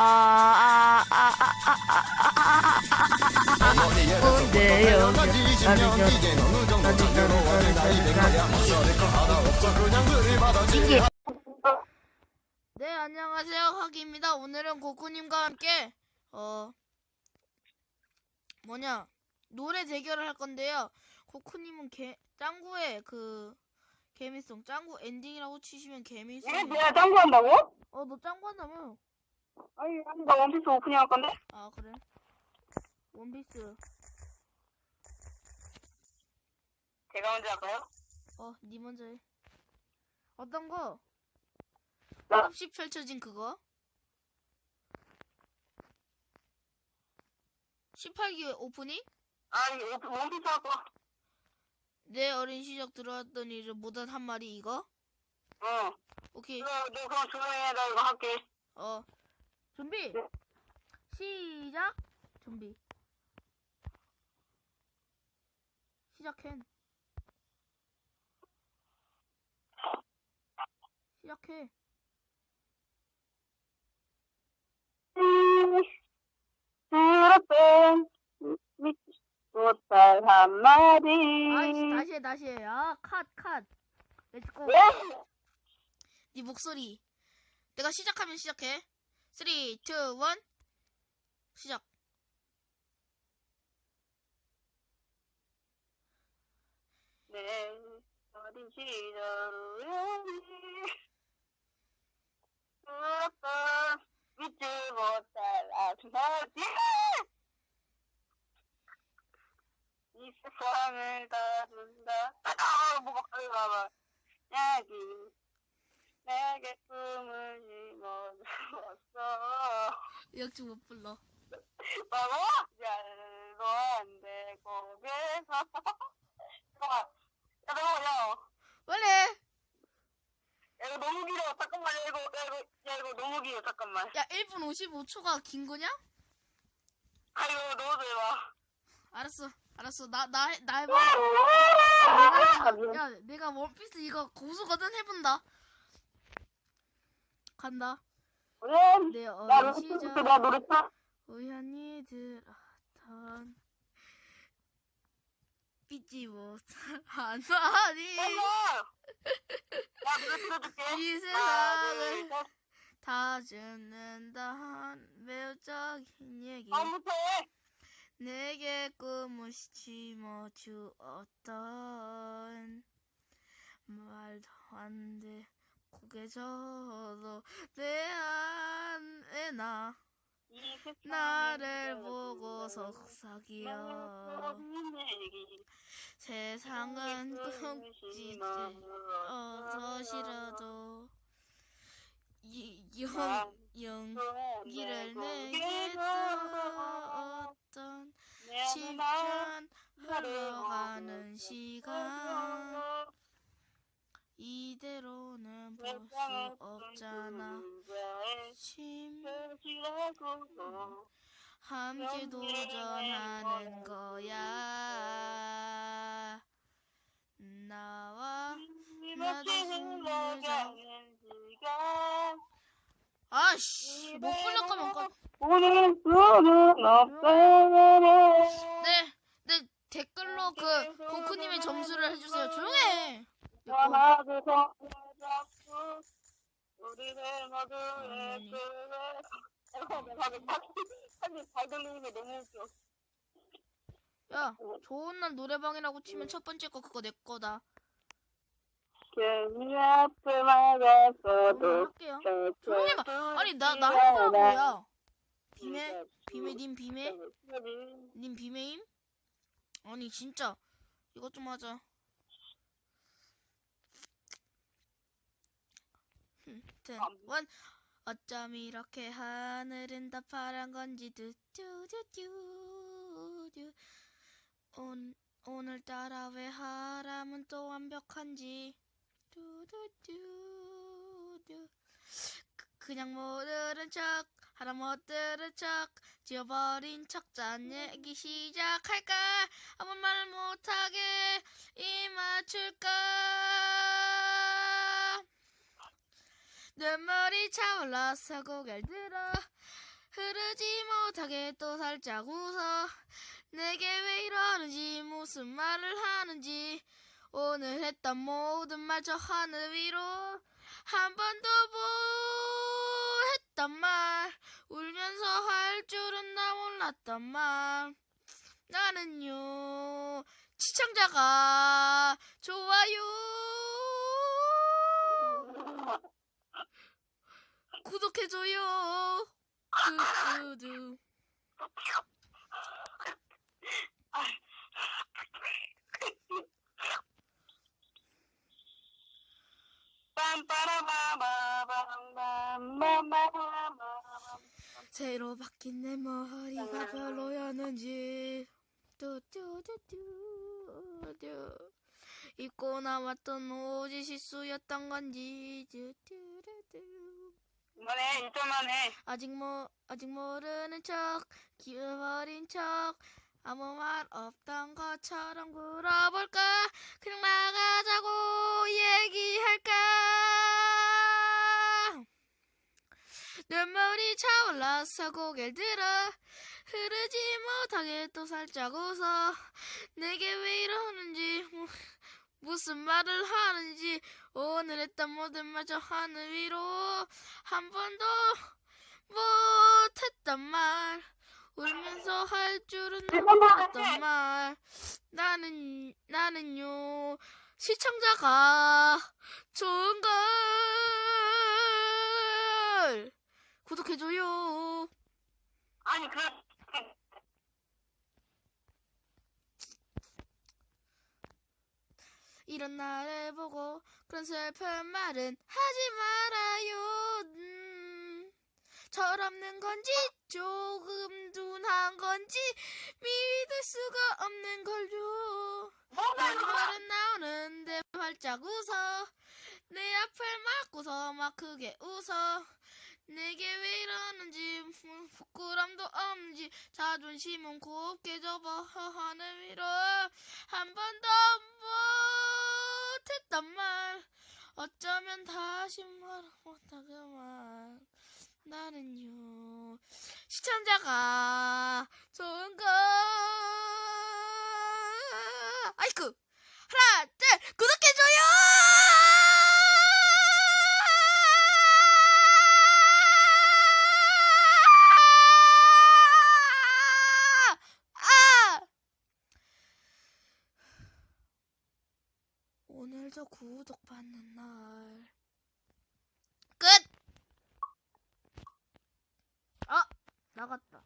아, 아, 아, 아, 아, 아, 이게. 네, 안녕하세요. 하기입니다. 오늘은 고쿠님과 함께, 어, 뭐냐, 노래 대결을 할 건데요. 고쿠님은 개, 짱구의 그, 개미송, 짱구 엔딩이라고 치시면 개미송. 예? 내가 짱구 한다고? 어, 너 짱구 한다며? 아니, 아니, 나 원피스 오프닝 할 건데? 아, 그래? 원피스. 제가 먼저 할까요? 어, 니 먼저 해. 어떤 거? 나- 없이 펼쳐진 그거? 18기 오프닝? 아니, 오프, 원피스 할 거. 내 어린 시절 들어왔던 일을 못한 한 마리 이거? 어. 오케이. 너, 너 그럼 조용히 해. 나 이거 할게. 어. 준비. 네. 시작. 준비. 시작해. 시작해. 못할 한마디. 아이씨, 다시 해, 다시 해. 아, 컷, 컷. 렛츠고. 예? 네 목소리. 내가 시작하면 시작해. 3, 2, 1. 시작. 내 어린 시절 우연히 들었던 믿지 못할 한마디. 이 세상을 다룬다. 아, 뭐가 가봐. 여기 내게 꿈을 심어주었어. 역시 못 불러. 바보? 말도 안 돼, 고개가. 잠깐만. 야, 잠깐만요. 빨리! 야, 이거 너무 길어. 잠깐만, 야, 이거, 야, 이거, 야, 이거 너무 길어. 잠깐만. 야, 1분 55초가 긴 거냐? 아, 이거 너무 해봐. 알았어. 알았어. 나, 나, 해- 나 해봐. 아, 내가, 야, 내가 원피스 이거 고수거든 해본다. 간다. 그래. 내 야, 어린 노래 시절. 내가 노래 틀어. 우연히 들었던 삐지 못한 한마디 노래. 이 하나, 둘, 세상을 셋. 다 죽는다 한 매력적인 얘기 다음부터 해. 내게 꿈을 심어 주었던 말도 안 돼 고개 져도 내 안에 나 나를. 보고 속삭여. 세상은 꿈꾸지 어서 싫어도 이- 영, 용기를 내게 줬던 10년 흘러가는 시간 함께 도전하는 거야 나와 나도 숨을 아씨 못 불러 거면 꺼 오늘 수는 없어 네, 네 댓글로 그 고쿠님의 점수를 해주세요. 조용해. 하나 둘셋 우리 음. 사진 게 너무 웃겨 야, 좋은 날 노래방이라고 치면 첫 번째 거 그거 내 거다. 괜히 앞을 조용히 막았어도 할게요. 조용히 마. 아니 나 나 할 거야 뭐야? 비매 비매 님 비매 님 비매임? 아니 진짜 이것 좀 하자. 튼 원. 어쩜 이렇게 하늘은 다 파란 건지 두두두두두. 온, 오늘따라 왜 하람은 또 완벽한지. 두두두두. 그, 그냥 못 들은 척 하나 못 들은 척 지워버린 척짠 얘기 시작할까? 아무 말 못하게 입 맞출까 눈물이 차올라 서 고개를 들어 흐르지 못하게 또 살짝 웃어. 내게 왜 이러는지 무슨 말을 하는지. 오늘 했던 모든 말 저 하늘 위로 한 번도 못 했단 말. 울면서 할 줄은 나 몰랐단 말. 나는요 시청자가 좋아요 구독해줘요. 빰빠라바바밤빰빰빰빰빰 새로 바뀐 내 머리가 별로였는지. 뚜뚜뚜뚜뚜 입고 나왔던 옷이 실수였던 건지. 뚜뚜뚜뚜 이만해 일점만해. 아직 모 아직 모르는 척 기어버린 척. 아무 말 없던 것처럼 굴어볼까? 그냥 나가자고 얘기할까? 눈물이 차올라서 고개를 들어. 흐르지 못하게 또 살짝 웃어. 내게 왜 이러는지 무- 무슨 말을 하는지 오늘 했던 모든 말저 하늘 위로 한 번도 못했단 말. 울면서 할 줄은 몰랐단 말. 나는 나는요 시청자가 좋은 걸 구독해줘요. 아니 그 이런 나를 보고 그런 슬픈 말은 하지 말아요. 음, 철없는 건지 조금 둔한 건지 믿을 수가 없는 걸요. 눈물은 나오는데 활짝 웃어 내 앞을 막고서 막 크게 웃어 내게 왜 이러는지 음, 부끄럼도 없는지 자존심은 곱게 접어 하늘 위로 한 번도 못 했단 말. 어쩌면 다시 말 못하구만. 나는요 시청자가 좋은 거. 아이쿠. 하나 오늘도 구독 받는 날 끝! 아! 나갔다